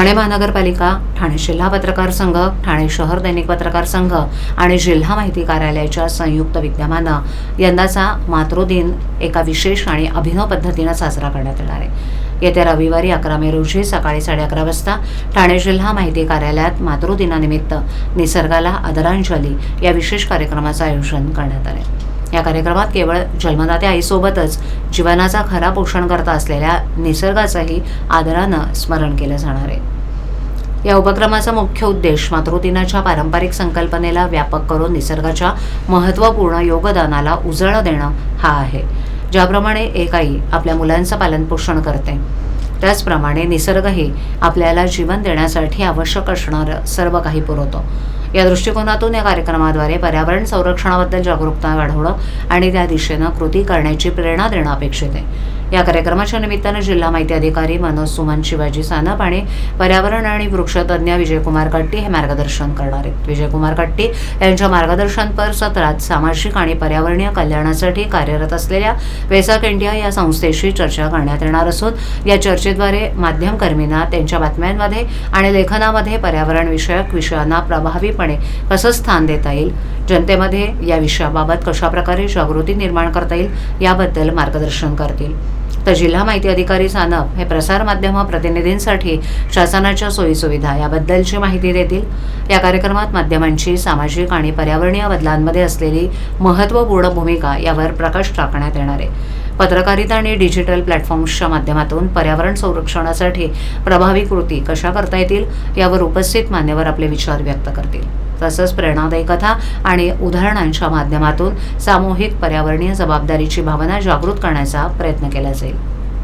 ठाणे महानगरपालिका ठाणे जिल्हा पत्रकार संघ ठाणे शहर दैनिक पत्रकार संघ आणि जिल्हा माहिती कार्यालयाच्या संयुक्त विद्यमानं यंदाचा मातृदिन एका विशेष आणि अभिनव पद्धतीनं साजरा करण्यात येणार आहे. येत्या रविवारी अकरा मे रोजी सकाळी साडे अकरा वाजता ठाणे जिल्हा माहिती कार्यालयात मातृदिनानिमित्त निसर्गाला आदरांजली या विशेष कार्यक्रमाचं आयोजन करण्यात आलं आहे या कार्यक्रमात केवळ जन्मदात्या आईसोबतच जीवनाचा खरा पोषण करता असलेल्या निसर्गाचंही आदरानं स्मरण केलं जाणार आहे. या उपक्रमाचा मुख्य उद्देश मातृदिनाच्या पारंपरिक संकल्पनेला व्यापक करून निसर्गाच्या महत्त्वपूर्ण योगदानाला उजळं देणं हा आहे. ज्याप्रमाणे एक आई आपल्या मुलांचं पालनपोषण करते. त्याचप्रमाणे निसर्गही आपल्याला जीवन देण्यासाठी आवश्यक असणारं सर्व काही पुरवतो. या दृष्टिकोनातून या कार्यक्रमाद्वारे पर्यावरण संरक्षणाबद्दल जागरूकता वाढवणं आणि त्या दिशेनं कृती करण्याची प्रेरणा देणं अपेक्षित आहे. या कार्यक्रमाच्या निमित्तानं जिल्हा माहिती अधिकारी मनोज सुमन शिवाजी सानप आणि पर्यावरण आणि वृक्षतज्ञ विजयकुमार कट्टी हे मार्गदर्शन करणार आहेत. विजयकुमार कट्टी यांच्या मार्गदर्शनपर सत्रात सामाजिक आणि पर्यावरणीय कल्याणासाठी कार्यरत असलेल्या वेसाक इंडिया या संस्थेशी चर्चा करण्यात येणार असून या चर्चेद्वारे माध्यमकर्मींना त्यांच्या बातम्यांमध्ये आणि लेखनामध्ये पर्यावरणविषयक विषयांना प्रभावी प्रभावीपणे कसं स्थान देता येईल. जनतेमध्ये या विषयाबाबत कशाप्रकारे जागृती निर्माण करता येईल याबद्दल मार्गदर्शन करतील. तर जिल्हा माहिती अधिकारी सानप हे प्रसारमाध्यम प्रतिनिधींसाठी शासनाच्या सोयीसुविधा याबद्दलची माहिती देतील. या कार्यक्रमात माध्यमांची सामाजिक आणि पर्यावरणीय बदलांमध्ये असलेली महत्त्वपूर्ण भूमिका यावर प्रकाश टाकण्यात येणार आहे. पत्रकारिता आणि डिजिटल प्लॅटफॉर्म्सच्या माध्यमातून पर्यावरण संरक्षणासाठी प्रभावी कृती कशा करता येतील यावर उपस्थित मान्यवर आपले विचार व्यक्त करतील. तसंच प्रेरणादायी कथा आणि उदाहरणांच्या माध्यमातून सामूहिक पर्यावरणीय जबाबदारीची भावना जागृत करण्याचा प्रयत्न केला जाईल.